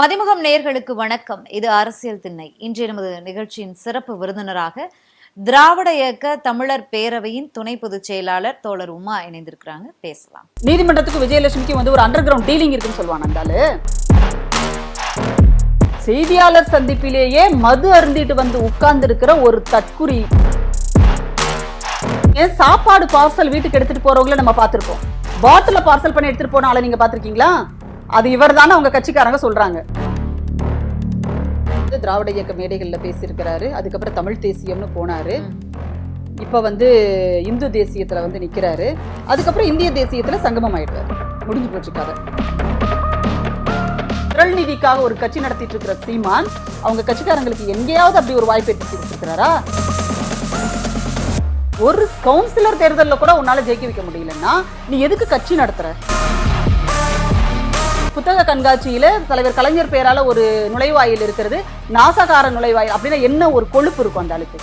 மதிமுகம் நேர்களுக்கு வணக்கம். இது அரசியல் திண்ணை. இன்றைய நமது நிகழ்ச்சியின் சிறப்பு விருந்தினராக திராவிட இயக்க தமிழர் பேரவையின் துணை பொதுச் செயலாளர் தோழர் உமா இணைந்திருக்கிறாங்க. பேசலாம். நீதிமன்றத்துக்கு விஜயலட்சுமிக்கு வந்து ஒரு அண்டர் கிரவுண்ட் டீலிங் இருக்குன்னு சொல்லுவாங்க அந்தாலு செய்தியாளர் சந்திப்பிலேயே மது அருந்திட்டு வந்து உட்கார்ந்து இருக்கிற ஒரு தற்குறி. ஏன் சாப்பாடு பார்சல் வீட்டுக்கு எடுத்துட்டு போறவங்கள நம்ம பார்த்துருப்போம். பாட்டில பார்சல் பண்ணி எடுத்துட்டு போன நீங்க பாத்திருக்கீங்களா அது இவர் தானே அவங்க கட்சிக்காரங்க சொல்றாங்க. திராவிட இயக்க மேடைகள்ல பேசியிருக்கிறாரு. அதுக்கப்புறம் தமிழ் தேசியம்னு போனாரு. இப்ப வந்து இந்து தேசியத்துல வந்து நிக்கிறாரு. அதுக்கப்புறம் இந்திய தேசியத்துல சங்கமம் ஆயிடுவாரு. முடிஞ்சு போச்சு கதை. திரள் நிதிக்காக ஒரு கட்சி நடத்திட்டு இருக்கிற சீமான் அவங்க கட்சிக்காரங்களுக்கு எங்கேயாவது அப்படி ஒரு வாய்ப்பு கொடுத்துருக்கிறாரா? ஒரு கவுன்சிலர் தேர்தல்ல கூட உன்னால ஜெயிக்க வைக்க முடியலன்னா நீ எதுக்கு கட்சி நடத்துற? புத்தக கண்காட்சியில தலைவர் கலைஞர் பெயரால ஒரு நுழைவாயில் இருக்கிறது. நாசகார நுழைவாயில் அப்படின்னா என்ன ஒரு கொழுப்பு இருக்கும் அந்த ஆளுக்கு?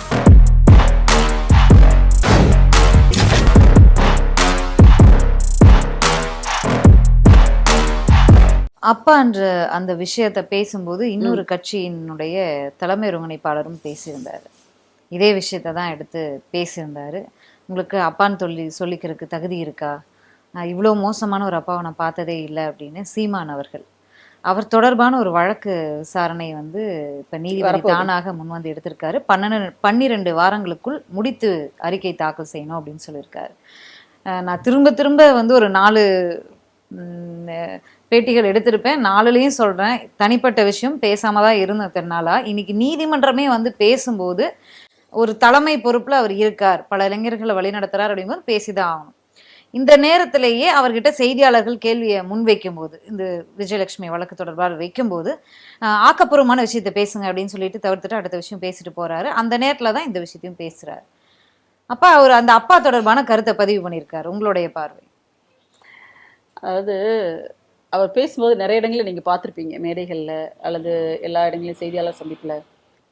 அப்பா என்ற அந்த விஷயத்தை பேசும்போது இன்னொரு கட்சியினுடைய தலைமை ஒருங்கிணைப்பாளரும் பேசியிருந்தாரு. இதே விஷயத்தை தான் எடுத்து பேசியிருந்தாரு. உங்களுக்கு அப்பான்னு சொல்லி சொல்லிக்கிறதுக்கு தகுதி இருக்கா? நான் இவ்வளோ மோசமான ஒரு அப்பாவை நான் பார்த்ததே இல்லை அப்படின்னு சீமான் அவர்கள். அவர் தொடர்பான ஒரு வழக்கு விசாரணை வந்து இப்போ நீதிபதி. தானாக முன் வந்து எடுத்திருக்காரு. பன்னெண்டு பன்னிரெண்டு வாரங்களுக்குள் முடித்து அறிக்கை தாக்கல் செய்யணும் அப்படின்னு சொல்லியிருக்காரு. நான் திரும்ப திரும்ப வந்து ஒரு நாலு பேட்டிகள் எடுத்திருப்பேன். நாலுலேயும் சொல்கிறேன் தனிப்பட்ட விஷயம் பேசாம தான் இருந்தேன் இத்தனை நாளா. இன்னைக்கு நீதிமன்றமே வந்து பேசும்போது ஒரு தலைமை பொறுப்புல அவர் இருக்கார். பல இளைஞர்களை வழிநடத்துறார் அப்படிங்கும்போது பேசிதான் ஆகணும். இந்த நேரத்திலேயே அவர்கிட்ட செய்தியாளர்கள் கேள்வியை முன்வைக்கும் போது இந்த விஜயலட்சுமி வழக்கு தொடர்பாக வைக்கும்போது ஆக்கப்பூர்வமான விஷயத்தை பேசுங்க அப்படின்னு சொல்லிட்டு தவிர்த்துட்டு அடுத்த விஷயம் பேசிட்டு போறாரு. அந்த நேரத்துல தான் இந்த விஷயத்தையும் பேசுறாரு. அப்பா அவர் அந்த அப்பா தொடர்பான கருத்தை பதிவு பண்ணியிருக்காரு உங்களுடைய பார்வை? அதாவது அவர் பேசும்போது நிறைய இடங்களில் நீங்கள் பார்த்துருப்பீங்க மேடைகளில் அல்லது எல்லா இடங்களையும் செய்தியாளர் சந்திப்பில்.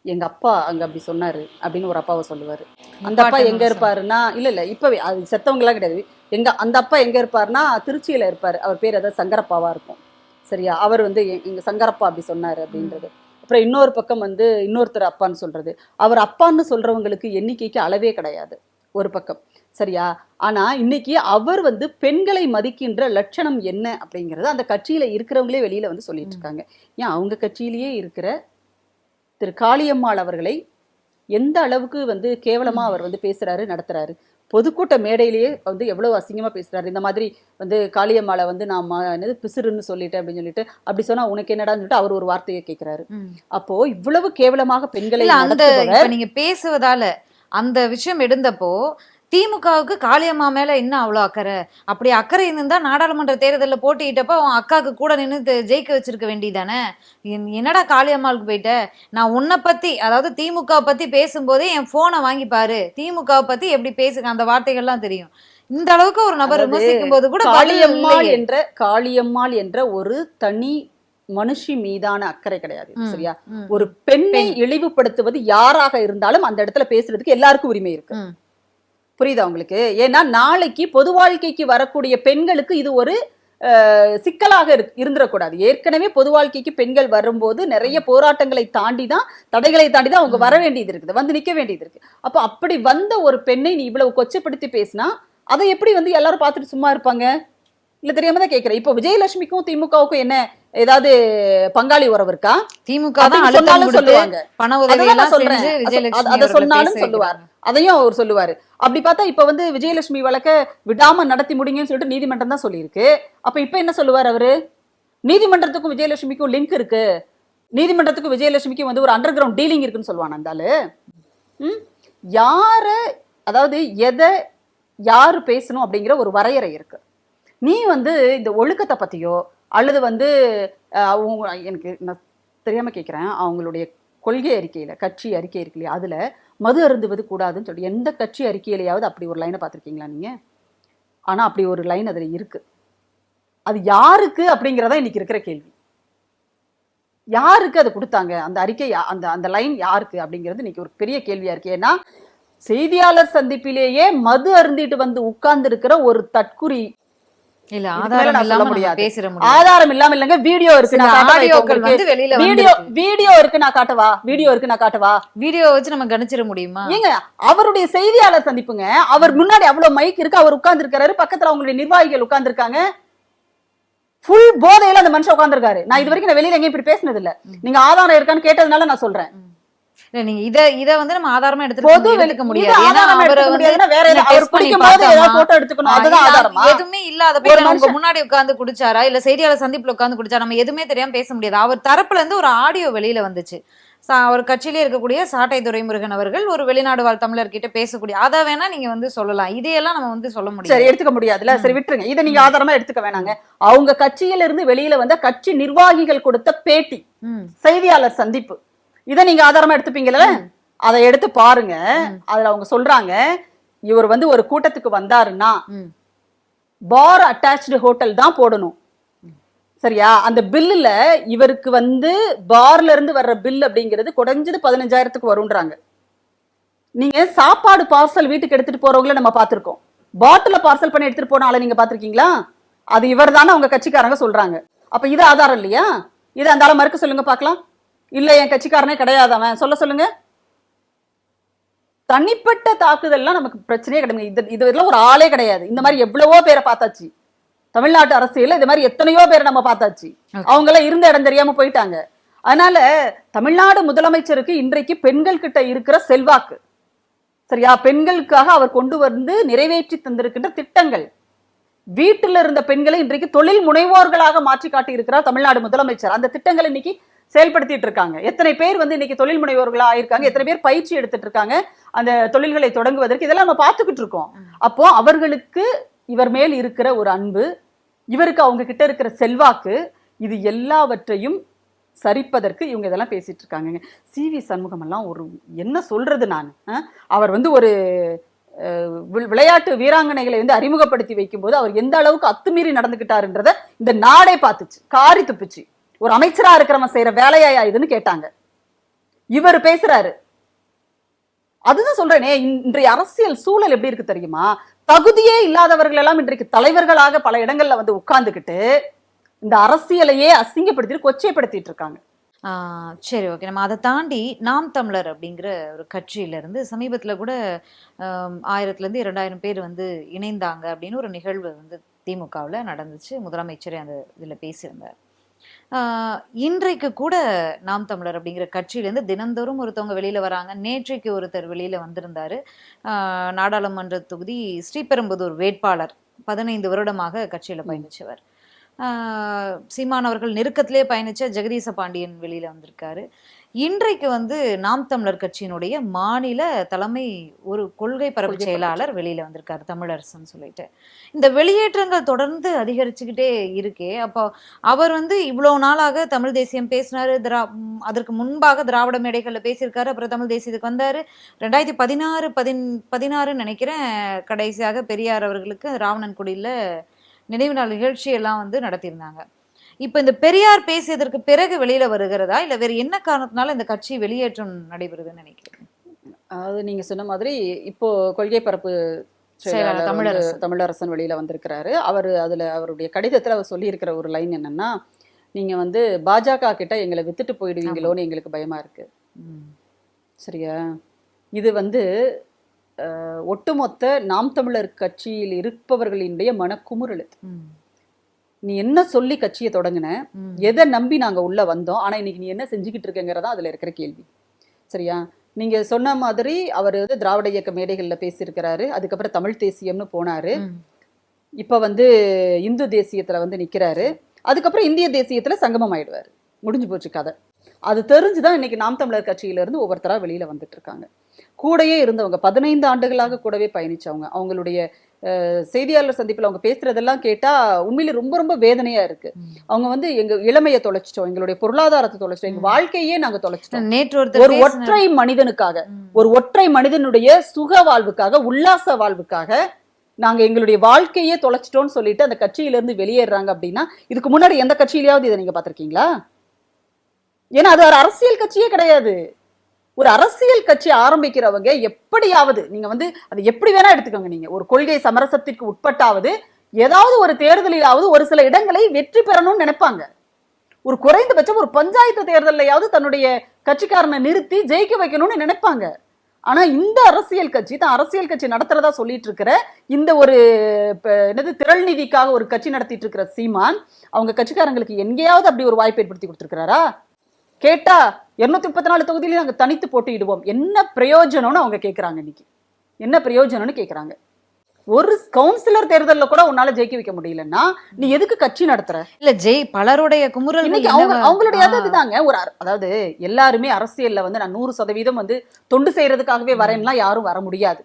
எங்கள் அப்பா அங்கே அப்படி சொன்னார் அப்படின்னு ஒரு அப்பாவை சொல்லுவார். அந்த அப்பா எங்கே இருப்பாருன்னா இல்லை இல்லை இப்போவே அது செத்தவங்கலாம் கிடையாது. எங்க அந்த அப்பா எங்கே இருப்பாருன்னா திருச்சியில் இருப்பார். அவர் பேர் ஏதாவது சங்கரப்பாவாக இருக்கும். சரியா? அவர் வந்து எங்க சங்கரப்பா அப்படி சொன்னார் அப்படின்றது. அப்புறம் இன்னொரு பக்கம் வந்து இன்னொருத்தர் அப்பான்னு சொல்றது. அவர் அப்பான்னு சொல்றவங்களுக்கு எண்ணிக்கைக்கு அளவே கிடையாது. ஒரு பக்கம். சரியா? ஆனா இன்னைக்கு அவர் வந்து பெண்களை மதிக்கின்ற லட்சணம் என்ன அப்படிங்கறது அந்த கட்சியில இருக்கிறவங்களே வெளியில வந்து சொல்லிட்டு இருக்காங்க. ஏன் அவங்க கட்சியிலேயே இருக்கிற திரு காளியம்மாள் அவர்களை எந்த அளவுக்கு வந்து கேவலமா அவர் வந்து பேசுறாரு நடத்துறாரு. பொதுக்கூட்ட மேடையிலேயே வந்து எவ்வளவு அசிங்கமா பேசுறாரு. இந்த மாதிரி வந்து காளியம்மாளை வந்து நான் என்னது பிசுறுன்னு சொல்லிட்டேன் அப்படின்னு சொல்லிட்டு அப்படி சொன்னா உனக்கு என்னடான்னு சொல்லிட்டு அவர் ஒரு வார்த்தையை கேட்கிறாரு அப்போ இவ்வளவு கேவலமாக பெண்களை அந்த நடத்துபவர் இப்ப நீங்க பேசுவதால அந்த விஷயம் எடுந்தப்போ திமுகவுக்கு காளியம்மா மேல என்ன அவ்வளவு அக்கறை? அப்படி அக்கறை இருந்தா நாடாளுமன்ற தேர்தல்ல போட்டியிட்டப்ப அவன் அக்காவுக்கு கூட நின்று ஜெயிக்க வச்சிருக்க வேண்டியதானே என்னடா காளியம்மாளுக்கு போயிட்ட? நான் உன்னை பத்தி அதாவது திமுக பத்தி பேசும்போதே என் போனை வாங்கி பாரு. திமுக பத்தி எப்படி பேசுங்க அந்த வார்த்தைகள்லாம் தெரியும். இந்த அளவுக்கு ஒரு நபர் விமர்சிக்கும் போது கூட காளியம்மாள். என்ற காளியம்மாள் என்ற ஒரு தனி மனுஷி மீதான அக்கறை கிடையாது. சரியா? ஒரு பெண்ணை பெண். இழிவுபடுத்துவது யாராக இருந்தாலும் அந்த இடத்துல பேசுறதுக்கு எல்லாருக்கும் உரிமை இருக்கு. புரியுதா உங்களுக்கு? ஏன்னா நாளைக்கு பொது வாழ்க்கைக்கு வரக்கூடிய பெண்களுக்கு இது ஒரு சிக்கலாக இரு- இருந்துடக்கூடாது ஏற்கனவே பொது வாழ்க்கைக்கு பெண்கள் வரும்போது நிறைய போராட்டங்களை தாண்டி தான் தடைகளை தாண்டி தான் அவங்க வர வேண்டியது இருக்குது. வந்து நிக்க வேண்டியது இருக்கு. அப்போ அப்படி வந்த ஒரு பெண்ணை நீ இவ்வளவு கொச்சப்படுத்தி பேசினா அதை எப்படி வந்து எல்லாரும் பார்த்துட்டு சும்மா இருப்பாங்க? இல்ல தெரியாம தான் கேக்குறேன். இப்போ விஜயலட்சுமிக்கும் திமுகவுக்கும் என்ன ஏதாவது பங்காளி உறவு இருக்கா? திமுக சொன்னாலும் சொல்லுவாங்க. பண உதவி சொல்றேன். அத- சொன்னாலும் சொல்லுவார். அதையும் அவர் சொல்லுவாரு. அப்படி பார்த்தா இப்ப வந்து விஜயலட்சுமி வழக்க விடாம நடத்தி முடிங்கன்னு சொல்லிட்டு நீதிமன்றம் தான் சொல்லியிருக்கு. அப்ப இப்ப என்ன சொல்லுவார் அவரு? நீதிமன்றத்துக்கும் விஜயலட்சுமிக்கும் லிங்க் இருக்கு. நீதிமன்றத்துக்கும் விஜயலட்சுமிக்கும் வந்து ஒரு அண்டர் கிரவுண்ட் டீலிங் இருக்குன்னு சொல்லுவான் அந்த ஆளு. ம்? யார அதாவது எதை யாரு பேசணும் அப்படிங்கிற ஒரு வரையறை இருக்கு. நீ வந்து இந்த ஒழுக்கத்தை பற்றியோ அல்லது வந்து அவங்க எனக்கு நான் தெரியாமல் கேட்குறேன் அவங்களுடைய கொள்கை அறிக்கையில் கட்சி அறிக்கை இருக்கு இல்லையா? அதுல மது அருந்துவது கூடாதுன்னு சொல்லி எந்த கட்சி அறிக்கையிலையாவது அப்படி ஒரு லைனை பார்த்துருக்கீங்களா நீங்க? ஆனா அப்படி ஒரு லைன் அதுல இருக்கு. அது யாருக்கு அப்படிங்கிறதா இன்னைக்கு இருக்கிற கேள்வி. யாருக்கு அதை கொடுத்தாங்க? அந்த அறிக்கை அந்த அந்த லைன் யாருக்கு அப்படிங்கிறது இன்னைக்கு ஒரு பெரிய கேள்வியாக இருக்கு. ஏன்னா செய்தியாளர் சந்திப்பிலேயே மது அருந்திட்டு வந்து உட்கார்ந்துருக்கிற ஒரு தற்குறி இல்ல ஆதாரம் சொல்ல முடியாது. ஆதாரம் இல்லாம இல்லங்க வீடியோ இருக்கு நான் ஆடியோக்கள்? வந்து வெளியில வீடியோ வீடியோ இருக்கு நான் காட்டவா? வீடியோ இருக்கு நான் காட்டவா? வீடியோ வச்சு நம்ம கணிச்சிட முடியுமா? ஏங்க அவருடைய செய்தியாளர் சந்திப்புங்க அவர் முன்னாடி அவ்வளவு மைக் இருக்கு அவர் உட்கார்ந்து இருக்காரு பக்கத்துல அவங்களுடைய நிர்வாகிகள் உட்கார்ந்து இருக்காங்க ஃபுல் போதையில அந்த மனுஷன் உட்கார்ந்திருக்காரு. நான் இது வரைக்கும் நான் வெளியில எங்கேயும் இப்படி பேசினது இல்ல நீங்க ஆதாரம் இருக்கான்னு கேட்டதுனால நான் சொல்றேன். இல்ல நீங்க இத இத வந்து நம்ம ஆதாரமா பொது வெளி- எடுக்க முடியாது. ஏன்னா அவரை வந்து வேற அவர் test பண்ணி குடிக்கும் போது ஏதாவது? போட்டோ எடுத்துக்கணும். அதுதான் ஆதாரமா? எதுவுமே இல்லாத போய் மனுஷன் முன்னாடி உட்கார்ந்து குடிச்சாரா? இல்ல செய்தியாளர் சந்திப்புல உட்கார்ந்து குடிச்சாரா? நம்ம எதுவுமே தெரியாம பேச முடியாது. அவர் தரப்புல இருந்து ஒரு ஆடியோ வெளியில வந்துச்சு. அவர் கட்சியிலே இருக்கக்கூடிய சாட்டை துரைமுருகன் அவர்கள் ஒரு வெளிநாடு வாழ் தமிழர் கிட்ட பேசக்கூடிய அதை வேணா நீங்க வந்து சொல்லலாம். இதையெல்லாம் நம்ம வந்து சொல்ல சரி முடியாது எடுத்துக்க முடியாதுல்ல? சரி விட்டுருங்க. இதை நீங்க ஆதாரமா எடுத்துக்க வேணாங்க. அவங்க கட்சியில இருந்து வெளியில வந்த கட்சி நிர்வாகிகள் கொடுத்த பேட்டி. செய்தியாளர் சந்திப்பு. இதை நீங்க ஆதாரமா எடுத்துப்பீங்கல்ல? அதை எடுத்து பாருங்க. அதுல அவங்க சொல்றாங்க இவர் வந்து ஒரு கூட்டத்துக்கு வந்தாருன்னா பார் அட்டாச்டு ஹோட்டல் தான் போடணும். சரியா? அந்த பில்லுல இவருக்கு வந்து பார்ல இருந்து வர்ற பில் அப்படிங்கிறது குறைஞ்சது பதினஞ்சாயிரத்துக்கு வரும்ன்றாங்க. நீங்க சாப்பாடு பார்சல் வீட்டுக்கு எடுத்துட்டு போறவங்கள நம்ம பார்த்திருக்கோம். பாட்டில பார்சல் பண்ணி எடுத்துட்டு போன ஆளை நீங்க பாத்திருக்கீங்களா அது இவர் தானே அவங்க கட்சிக்காரங்க சொல்றாங்க. அப்ப இது ஆதாரம் இல்லையா? இது அந்த ஆளை மறுக்க சொல்லுங்க பார்க்கலாம். இல்ல என் கட்சிக்காரனே கிடையாது அவன். சொல்ல சொல்லுங்க. தனிப்பட்ட தாக்குதல்லாம் நமக்கு பிரச்சனையே கிடையாது. இது இது இதெல்லாம் ஒரு ஆளே கிடையாது. இந்த மாதிரி எவ்வளவோ பேரை பார்த்தாச்சு. தமிழ்நாட்டு அரசியல்ல இது மாதிரி எத்தனையோ பேரை நம்ம பார்த்தாச்சு. அவங்க எல்லாம் இருந்த இடம் தெரியாம போயிட்டாங்க. அதனால தமிழ்நாடு முதலமைச்சருக்கு இன்றைக்கு பெண்கள் கிட்ட இருக்கிற செல்வாக்கு. சரியா? பெண்களுக்காக அவர் கொண்டு வந்து நிறைவேற்றி தந்திருக்கின்ற திட்டங்கள். வீட்டில் இருந்த பெண்களை இன்றைக்கு தொழில் முனைவோர்களாக மாற்றி காட்டி இருக்கிறார் தமிழ்நாடு முதலமைச்சர். அந்த திட்டங்களை இன்னைக்கு செயல்படுத்திட்டு இருக்காங்க. எத்தனை பேர் வந்து இன்னைக்கு தொழில் முனைவோர்களா ஆயிருக்காங்க எத்தனை பேர் பயிற்சி எடுத்துட்டு இருக்காங்க அந்த தொழில்களை தொடங்குவதற்கு இதெல்லாம் நம்ம பார்த்துக்கிட்டு இருக்கோம். அப்போ அவர்களுக்கு இவர் மேல் இருக்கிற ஒரு அன்பு இவருக்கு அவங்க கிட்ட இருக்கிற செல்வாக்கு இது எல்லாவற்றையும் சரிப்பதற்கு இவங்க இதெல்லாம் பேசிட்டு இருக்காங்க சி. வி. சண்முகம் எல்லாம் ஒரு என்ன சொல்றது நான்? அவர் வந்து ஒரு விளையாட்டு வீராங்கனைகளை வந்து அறிமுகப்படுத்தி வைக்கும்போது அவர் எந்த அளவுக்கு அத்துமீறி நடந்துகிட்டாருன்றத இந்த நாடே பார்த்துச்சு. காரி துப்புச்சு. ஒரு அமைச்சரா இருக்கிறவன் செய்யற வேலையா இதுன்னு கேட்டாங்க. இவர் பேசுறாரு. அதுதான் சொல்றேனே இன்றைய அரசியல் சூழல் எப்படி இருக்கு தெரியுமா? தகுதியே இல்லாதவர்கள் எல்லாம் இன்றைக்கு தலைவர்களாக பல இடங்கள்ல வந்து உட்கார்ந்துகிட்டு இந்த அரசியலையே அசிங்கப்படுத்திட்டு கொச்சைப்படுத்திட்டு இருக்காங்க. சரி ஓகே. நம்ம அதை தாண்டி நாம் தமிழர் அப்படிங்கிற ஒரு கட்சியில இருந்து சமீபத்துல கூட ஆயிரத்துலேருந்து ஆயிரத்துல இருந்து இரண்டாயிரம் பேர் வந்து இணைந்தாங்க அப்படின்னு ஒரு நிகழ்வு வந்து திமுகவில் நடந்துச்சு. முதலமைச்சரே அந்த இதுல பேசியிருந்தார். இன்றைக்கு கூட நாம் தமிழர் அப்படிங்கிற கட்சியிலேருந்து தினந்தோறும் ஒருத்தவங்க வெளியில் வராங்க. நேற்றைக்கு ஒருத்தர் வெளியில் வந்திருந்தாரு. நாடாளுமன்ற தொகுதி ஸ்ரீபெரும்புதூர் வேட்பாளர். பதினைந்து வருடமாக கட்சியில் பயணிச்சவர். சீமான் அவர்கள் நெருக்கத்திலே பயணிச்ச ஜெகதீச பாண்டியன் வெளியில் வந்திருக்காரு. இன்றைக்கு வந்து நாம் தமிழர் கட்சியினுடைய மாநில தலைமை ஒரு கொள்கை பரப்பு செயலாளர் வெளியில வந்திருக்காரு தமிழரசன் சொல்லிட்டு. இந்த வெளியேற்றங்கள் தொடர்ந்து அதிகரிச்சுக்கிட்டே இருக்கே. அப்போ அவர் வந்து இவ்வளவு நாளாக தமிழ் தேசியம் பேசினாரு திரா அதற்கு முன்பாக திராவிட மேடைகள்ல பேசியிருக்காரு அப்புறம் தமிழ் தேசியத்துக்கு வந்தாரு. ரெண்டாயிரத்தி பதினாறு பதின் பதினாறுன்னு நினைக்கிறேன் கடைசியாக பெரியார் அவர்களுக்கு ராவணன்குடியில நினைவு நாள் நிகழ்ச்சி எல்லாம் வந்து நடத்தியிருந்தாங்க. இப்போ இந்த பெரியார் பேசியதற்கு பிறகு வெளியில வருகிறதா? இல்ல வேற என்ன காரணத்தினால இந்த கட்சி வெளியேற்றம் நடைபெறுதுன்னு நினைக்கிறேன் அதாவது நீங்க சொன்ன மாதிரி இப்போ கொள்கை பரப்பு வந்து தமிழரசன். தமிழரசன் வெளியில வந்திருக்கிறாரு. அவர் அதுல அவருடைய கடிதத்துல அவர் சொல்லியிருக்கிற ஒரு லைன் என்னன்னா நீங்க வந்து பாஜக கிட்ட எங்களை வித்துட்டு போயிடுவீங்களோன்னு எங்களுக்கு பயமா இருக்கு. சரியா? இது வந்து ஒட்டுமொத்த நாம் தமிழர் கட்சியில் இருப்பவர்களினுடைய மனக்குமுறல். நீ என்ன சொல்லி கட்சியை தொடங்குன. எதை நம்பி நாங்க உள்ள வந்தோம்? ஆனா இன்னைக்கு நீ என்ன செஞ்சுக்கிட்டு இருக்கங்கிறதா அதுல இருக்கிற கேள்வி. சரியா? நீங்க சொன்ன மாதிரி அவர் வந்து திராவிட இயக்க மேடைகள்ல பேசியிருக்கிறாரு. அதுக்கப்புறம் தமிழ் தேசியம்னு போனாரு. இப்ப வந்து இந்து தேசியத்துல வந்து நிக்கிறாரு. அதுக்கப்புறம் இந்திய தேசியத்துல சங்கமம் ஆயிடுவாரு. முடிஞ்சு போச்சு கதை. அது தெரிஞ்சுதான் இன்னைக்கு நாம் தமிழர் கட்சியில இருந்து ஒவ்வொருத்தரா வெளியில வந்துட்டு இருக்காங்க. கூடயே இருந்தவங்க பதினைந்து ஆண்டுகளாக கூடவே பயணிச்சவங்க அவங்களுடைய செய்தியாளர் சந்திப்புல அவங்க பேசுறதெல்லாம் கேட்டா உண்மையிலே ரொம்ப ரொம்ப வேதனையா இருக்கு. அவங்க வந்து எங்க இளமையை தொலைச்சிட்டோம் எங்களுடைய பொருளாதாரத்தை தொலைச்சிட்டோம் எங்க. வாழ்க்கையே நாங்க தொலைச்சிட்டோம் நேற்று ஒரு. ஒற்றை மனிதனுக்காக. ஒரு ஒற்றை மனிதனுடைய சுக வாழ்வுக்காக உல்லாச வாழ்வுக்காக நாங்க எங்களுடைய வாழ்க்கையே தொலைச்சிட்டோம்னு சொல்லிட்டு அந்த கட்சியில இருந்து வெளியேறாங்க அப்படின்னா இதுக்கு முன்னாடி எந்த கட்சியிலயாவது இதை நீங்க பாத்திருக்கீங்களா ஏன்னா அது ஒரு அரசியல் கட்சியே கிடையாது ஒரு அரசியல் கட்சி ஆரம்பிக்கிறவங்க எப்படியாவது நீங்க வந்து அதை எப்படி வேணா எடுத்துக்கோங்க நீங்க. ஒரு கொள்கை சமரசத்திற்கு உட்பட்டாவது ஏதாவது ஒரு தேர்தலிலாவது ஒரு சில இடங்களை வெற்றி பெறணும்னு நினைப்பாங்க. ஒரு குறைந்தபட்சம் ஒரு பஞ்சாயத்து தேர்தலையாவது தன்னுடைய கட்சிக்காரனை நிறுத்தி ஜெயிக்க வைக்கணும்னு நினைப்பாங்க. ஆனா இந்த அரசியல் கட்சி தான் அரசியல் கட்சி நடத்துறதா சொல்லிட்டு இருக்கிற இந்த ஒரு என்னது திரள் நிதிக்காக ஒரு கட்சி நடத்திட்டு இருக்கிற சீமான் அவங்க கட்சிக்காரங்களுக்கு எங்கேயாவது அப்படி ஒரு வாய்ப்பு ஏற்படுத்தி கொடுத்துருக்கிறாரா? கேட்டா இருநூத்தி முப்பத்தி நாலு தொகுதியில நாங்க தனித்து போட்டியிடுவோம். என்ன பிரயோஜனம்னு அவங்க கேக்குறாங்க இன்னைக்கு. என்ன பிரயோஜனம்னு கேக்குறாங்க. ஒரு கவுன்சிலர் தேர்தல்ல கூட உன்னால ஜெயிக்க வைக்க முடியலன்னா நீ எதுக்கு கட்சி நடத்துற? இல்ல ஜெய் பலருடைய குமுறல் இன்னைக்கு அவங்க அவங்களுடைய இதுதாங்க ஒரு அதாவது எல்லாருமே அரசியல்ல வந்து நான் நூறு சதவீதம் வந்து தொண்டு செய்யறதுக்காகவே வரேன்லாம் யாரும் வர முடியாது.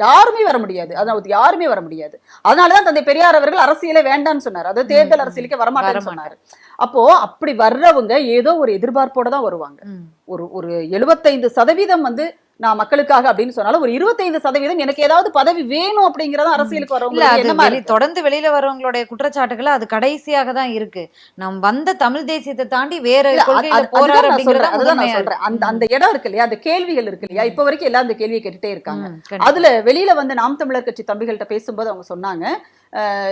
யாருமே வர முடியாது. அதாவது யாருமே வர முடியாது. அதனாலதான் தந்தை பெரியார் அவர்கள் அரசியலே வேண்டாம்னு சொன்னார். அதாவது தேர்தல் அரசியலுக்கு வரமாட்டேன்னு சொன்னாரு. அப்போ அப்படி வர்றவங்க ஏதோ ஒரு எதிர்பார்ப்போட தான் வருவாங்க. ஒரு ஒரு எழுபத்தைந்து சதவீதம் வந்து நான் மக்களுக்காக அப்படின்னு சொன்னாலும் ஒரு இருபத்தைந்து சதவீதம் எனக்கு ஏதாவது பதவி வேணும் அப்படிங்கறத அரசியலுக்கு வரவங்க தொடர்ந்து வெளியில வரவங்களுடைய குற்றச்சாட்டுகள் அது கடைசியாக தான் இருக்கு. நம் வந்த தமிழ் தேசியத்தை தாண்டி வேற போறாரு அதுதான் நான் சொல்றேன். அந்த அந்த இடம் இருக்கு இல்லையா? அந்த கேள்விகள் இருக்கு இல்லையா? இப்ப வரைக்கும் எல்லாரும் அந்த கேள்வியை கேட்டுட்டே இருக்காங்க. அதுல வெளியில வந்து நாம் தமிழர் கட்சி தம்பிகள்கிட்ட பேசும்போது அவங்க சொன்னாங்க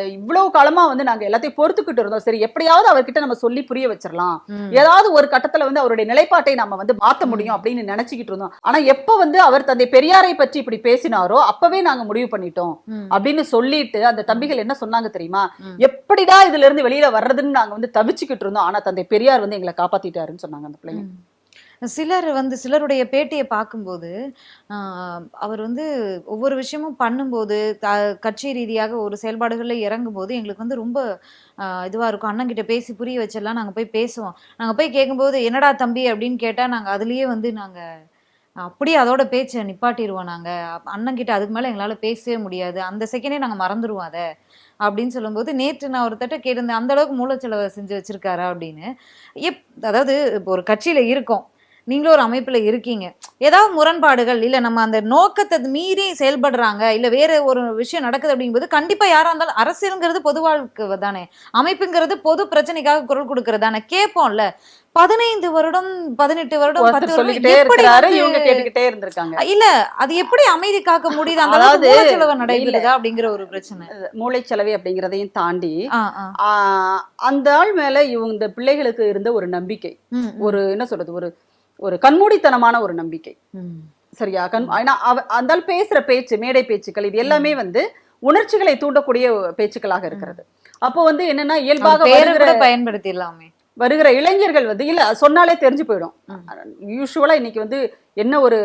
இவ்வளவு காலமா வந்து நாங்க எல்லாத்தையும் பொறுத்துக்கிட்டு இருந்தோம். சரி எப்படியாவது அவர்கிட்ட நம்ம சொல்லி புரிய வச்சிடலாம். ஏதாவது ஒரு கட்டத்துல வந்து அவருடைய நிலைப்பாட்டை நம்ம வந்து மாத்த முடியும் அப்படின்னு நினைச்சுக்கிட்டு இருந்தோம். ஆனா எப்ப வந்து அவர் தந்தை பெரியாரை பற்றி இப்படி பேசினாரோ அப்பவே நாங்க முடிவு பண்ணிட்டோம். அப்படின்னு சொல்லிட்டு அந்த தம்பிகள் என்ன சொன்னாங்க தெரியுமா? ம். எப்படிடா இதுல இருந்து வெளியில வர்றதுன்னு நாங்க வந்து தவிச்சுக்கிட்டு இருந்தோம். ஆனா தந்தை பெரியார் வந்து எங்களை காப்பாத்திட்டாருன்னு சொன்னாங்க அந்த பிள்ளைங்க. சிலர் வந்து சிலருடைய பேட்டியை பார்க்கும்போது அவர் வந்து ஒவ்வொரு விஷயமும் பண்ணும்போது த- கட்சி ரீதியாக ஒரு செயல்பாடுகளில் இறங்கும்போது எங்களுக்கு வந்து ரொம்ப இதுவாக இருக்கும். அண்ணன்கிட்ட பேசி புரிய வச்செல்லாம் நாங்கள் போய் பேசுவோம். நாங்கள் போய் கேட்கும்போது என்னடா தம்பி? அப்படின்னு கேட்டால் நாங்கள் அதுலேயே வந்து நாங்கள் அப்படியே அதோட பேச்சை நிப்பாட்டிடுவோம் நாங்கள் அண்ணன்கிட்ட அதுக்கு மேலே எங்களால் பேசவே முடியாது. அந்த செகண்டே நாங்கள் மறந்துடுவோம் அதை. அப்படின்னு சொல்லும்போது நேற்று நான் ஒருத்தட்ட கேட்டிருந்தேன் அந்த அளவுக்கு மூலச்செலவை செஞ்சு வச்சிருக்காரா? அப்படின்னு. எப் அதாவது இப்போ ஒரு கட்சியில் இருக்கோம். நீங்களும் ஒரு அமைப்புல இருக்கீங்க. ஏதாவது முரண்பாடுகள் இல்ல நம்ம அந்த நோக்கத்தை மீறி செயல்படுறாங்க இல்ல வேற ஒரு விஷயம் நடக்குது அப்படிங்கும்போது கண்டிப்பா யாரா இருந்தாலும் அரசியலுங்கிறது பொது வாழ்க்கை தானே. அமைப்புங்கிறது பொது பிரச்சனைக்காக குரல் கொடுக்கறது தானே கேட்போம்ல. பதினைந்து வருடம் பதினெட்டு வருடம் பத்து வருடம் இல்ல அது எப்படி அமைதி காக்க முடியுது? அந்த அதாவது, நடைபெறுதா அப்படிங்கிற ஒரு பிரச்சனை. மூளைச்சலவை அப்படிங்கிறதையும் தாண்டி அந்த ஆள் மேல இவங்க இந்த பிள்ளைகளுக்கு இருந்த ஒரு நம்பிக்கை. ஒரு என்ன சொல்றது? ஒரு ஒரு கண்மூடித்தனமான ஒரு நம்பிக்கை. சரியா? கண் ஏன்னா அவ- அந்த ஆள் பேசுற பேச்சு மேடை பேச்சுக்கள் இது எல்லாமே வந்து உணர்ச்சிகளை தூண்டக்கூடிய பேச்சுக்களாக இருக்கிறது. அப்போ வந்து என்னன்னா இயல்பாக பயன்படுத்திடலாமே. வருகிற இளைஞர்கள் வந்து இல்ல சொன்னாலே தெரிஞ்சு போயிடும். யூஸ்வலா இன்னைக்கு வந்து என்ன ஒரு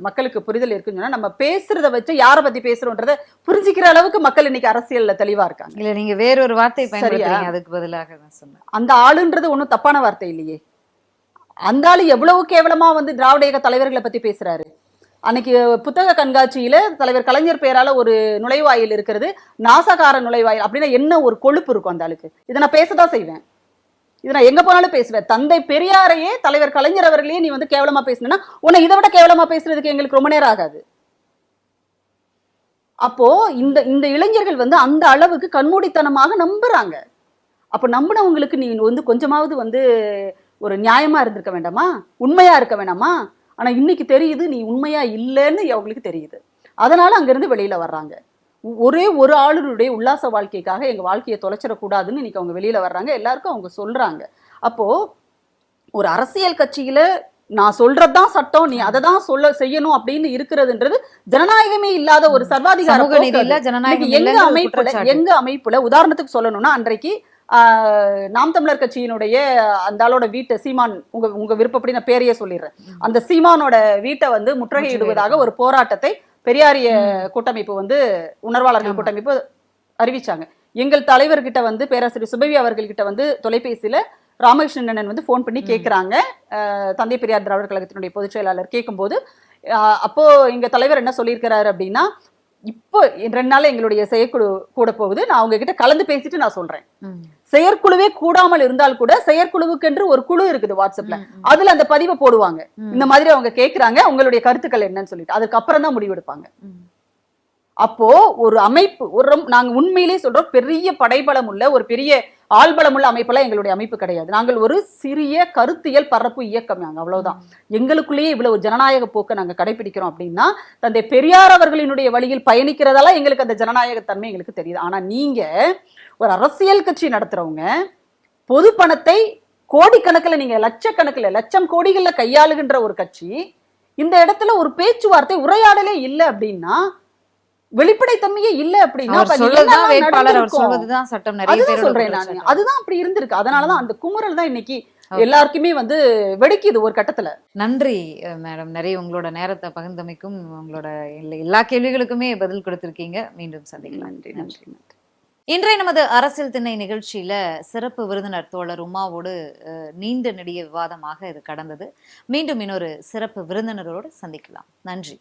மக்களுக்கு புரிதல் இருக்குன்னு சொன்னா நம்ம பேசுறத வச்சு யாரை பத்தி பேசுறோன்றத புரிஞ்சுக்கிற அளவுக்கு மக்கள் இன்னைக்கு அரசியல்ல தெளிவா இருக்காங்க. இல்ல நீங்க வேற ஒரு வார்த்தை சரியா? அதுக்கு பதிலாக சொன்னேன். அந்த ஆளுன்றது ஒண்ணும் தப்பான வார்த்தை இல்லையே. அந்த எவ்வளவு கேவலமாக வந்து திராவிட இயக்க தலைவர்களை பற்றி பேசுகிறாரு அன்னைக்கு புத்தக கண்காட்சியில் தலைவர் கலைஞர் பெயரால் ஒரு நுழைவாயில் இருக்கிறது நாசகார நுழைவாயில் அப்படின்னா என்ன ஒரு கொழுப்பு இருக்கும் அந்த ஆளுக்கு இதை நான் பேச தான் செய்வேன். இதை நான் எங்க போனாலும் பேசுவேன். தந்தை பெரியாரையே தலைவர் கலைஞர் அவர்களையே நீ வந்து கேவலமா பேசினா உன்னை இதை விட கேவலமா பேசுறதுக்கு எங்களுக்கு ரொம்ப நேரம் ஆகாது. அப்போ இந்த இந்த இளைஞர்கள் வந்து அந்த அளவுக்கு கண்மூடித்தனமாக நம்புறாங்க. அப்போ நம்பினவங்களுக்கு நீ வந்து கொஞ்சமாவது வந்து ஒரு நியாயமா இருந்திருக்க வேண்டாமா? உண்மையா இருக்க வேணாமா? ஆனா இன்னைக்கு தெரியுது நீ உண்மையா இல்லைன்னு அவங்களுக்கு தெரியுது. அதனால அங்கிருந்து வெளியில வர்றாங்க. ஒரே ஒரு ஆளுடைய உல்லாச வாழ்க்கைக்காக எங்க வாழ்க்கையை தொலைச்சிடக்கூடாதுன்னு இன்னைக்கு அவங்க வெளியில வர்றாங்க. எல்லாருக்கும் அவங்க சொல்றாங்க. அப்போ ஒரு அரசியல் கட்சியில நான் சொல்றதுதான் சட்டம் நீ அதை தான் சொல்ல செய்யணும் அப்படின்னு இருக்கிறதுன்றது ஜனநாயகமே இல்லாத ஒரு சர்வாதிகார எங்க அமைப்புல. எங்க அமைப்புல உதாரணத்துக்கு சொல்லணும்னா அன்றைக்கு நாம் தமிழர் கட்சியினுடைய அந்த ஆளோட வீட்டை சீமான் உங்க உங்க விருப்பப்படி நான் பேரையே சொல்லிடுறேன். அந்த சீமானோட வீட்டை வந்து முற்றுகையிடுவதாக ஒரு போராட்டத்தை பெரியாரிய கூட்டமைப்பு வந்து உணர்வாளர்கள். கூட்டமைப்பு அறிவிச்சாங்க. எங்கள் தலைவர்கிட்ட வந்து பேராசிரியர் சுபவி அவர்கள்கிட்ட வந்து தொலைபேசியில ராமகிருஷ்ணன் வந்து ஃபோன் பண்ணி கேட்குறாங்க தந்தை பெரியார் திராவிடர் கழகத்தினுடைய பொதுச் செயலாளர் கேட்கும்போது அப்போ எங்க தலைவர் என்ன சொல்லியிருக்கிறாரு அப்படின்னா இப்போ ரெண்டு நாள் எங்களுடைய செயற்குழு கூட போகுது. நான் அவங்க கிட்ட கலந்து பேசிட்டு நான் சொல்றேன். செயற்குழுவே கூடாமல் இருந்தால் கூட செயற்குழுவுக்கென்று ஒரு குழு இருக்குது வாட்ஸ்அப்ல. அதுல அந்த பதிவை போடுவாங்க. இந்த மாதிரி அவங்க கேக்குறாங்க. உங்களுடைய கருத்துக்கள் என்னன்னு சொல்லிட்டு. அதுக்கு அப்புறம் தான் முடிவெடுப்பாங்க. அப்போ ஒரு அமைப்பு ஒரு நாங்கள் நாங்க உண்மையிலே சொல்றோம் பெரிய படைபலம் உள்ள ஒரு பெரிய ஆள்பலம் உள்ள அமைப்பெல்லாம் எங்களுடைய அமைப்பு கிடையாது. நாங்கள் ஒரு சிறிய கருத்தியல் பரப்பு இயக்கம் நாங்கள் அவ்வளவுதான். எங்களுக்குள்ளேயே இவ்வளவு ஜனநாயக போக்கை நாங்க கடைபிடிக்கிறோம் அப்படின்னா தந்தை பெரியார் அவர்களினுடைய வழியில் பயணிக்கிறதால எங்களுக்கு அந்த ஜனநாயக தன்மை எங்களுக்கு தெரியுது. ஆனா நீங்க ஒரு அரசியல் கட்சி நடத்துறவங்க பொது பணத்தை கோடிக்கணக்கில் நீங்க லட்சக்கணக்கில் லட்சம் கோடிகளில் கையாளுகின்ற ஒரு கட்சி இந்த இடத்துல ஒரு பேச்சுவார்த்தை உரையாடலே இல்லை அப்படின்னா வெளிப்படைத்தன்மையே இல்லை அப்படின்னா வேட்பாளர் அவர் நடந்திருக்கும்? சொல்வதுதான் சட்டம் நிறைய சொல்றேன் நான். அதுதான் அப்படி இருந்திருக்கு. அதனாலதான் அந்த குமுறல் தான் இன்னைக்கு. எல்லாருக்குமே வந்து வெடிக்குது ஒரு கட்டத்துல. நன்றி மேடம். நிறைய உங்களோட நேரத்தை பகிர்ந்தமைக்கும் உங்களோட எல்லா- கேள்விகளுக்குமே பதில் கொடுத்திருக்கீங்க. மீண்டும் சந்திக்கலாம். நன்றி நன்றி நன்றி. இன்றைய நமது அரசியல் திண்ணை நிகழ்ச்சியில சிறப்பு விருந்தினர் தோழர் உமாவோடு நீண்ட நெடிய விவாதமாக இது கடந்தது. மீண்டும் இன்னொரு சிறப்பு விருந்தினரோடு சந்திக்கலாம். நன்றி.